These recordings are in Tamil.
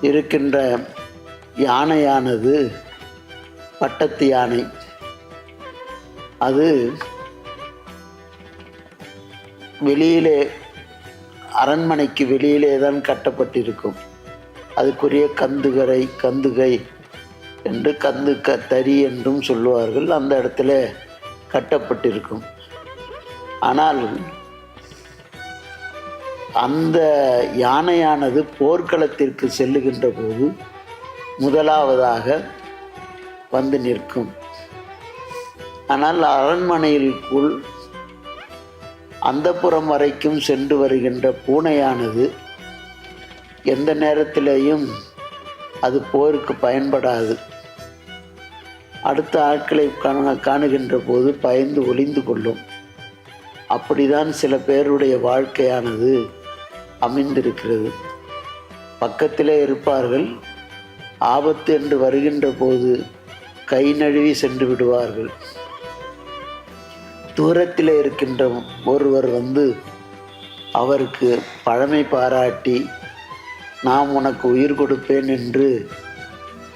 இருக்கின்ற யானையானது பட்டத்து யானை. அது வெளியிலே அரண்மனைக்கு வெளியிலே தான் கட்டப்பட்டிருக்கும். அதுக்குரிய கந்துகரை கந்துகை என்று கந்து க தறி என்றும் சொல்லுவார்கள். அந்த இடத்துல கட்டப்பட்டிருக்கும். ஆனால் அந்த யானையானது போர்க்களத்திற்கு செல்லுகின்ற போது முதலாவதாக வந்து நிற்கும். ஆனால் அரண்மனையிற்குள் அந்தப்புறம் வரைக்கும் சென்று வருகின்ற பூனையானது எந்த நேரத்திலேயும் அது போருக்கு பயன்படாது. அடுத்த ஆட்களை காண காணுகின்ற போது பயந்து ஒளிந்து கொள்ளும். அப்படிதான் சில பேருடைய வாழ்க்கையானது. அமைந்திருக்கிறது பக்கத்திலே இருப்பார்கள். ஆபத்து என்று வருகின்ற போது கை நழுவி சென்று விடுவார்கள். தூரத்தில் இருக்கின்ற ஒருவர் வந்து அவருக்கு பழமை பாராட்டி நாம் உனக்கு உயிர் கொடுப்பேன் என்று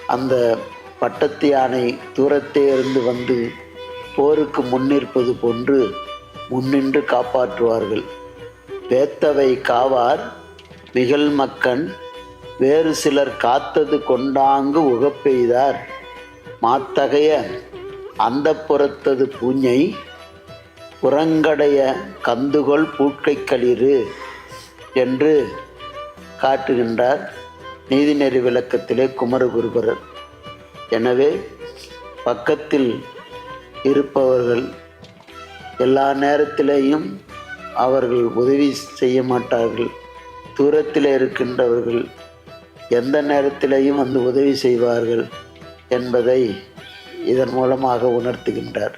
அந்த பட்டத்து யானை தூரத்தே இருந்து வந்து போருக்கு முன்னிற்பது போன்று முன்னின்று காப்பாற்றுவார்கள். வேத்தவை காவார் மிகல் மக்கன் வேறு சிலர் காத்தது கொண்டாங்கு உகப்பெய்தார். மாத்தகைய அந்த புறத்தது பூஞ்சை புறங்கடைய கந்துகொள் பூட்கை களிறு என்று காட்டுகின்றார். நீதிநெறி விளக்கத்திலே குமரகுருபரர் எனவே பக்கத்தில் இருப்பவர்கள் எல்லா நேரத்திலேயும் அவர்கள் உதவி செய்ய மாட்டார்கள். தூரத்தில் இருக்கின்றவர்கள் எந்த நேரத்திலையும் வந்து உதவி செய்வார்கள் என்பதை இதன் மூலமாக உணர்த்துகின்றார்.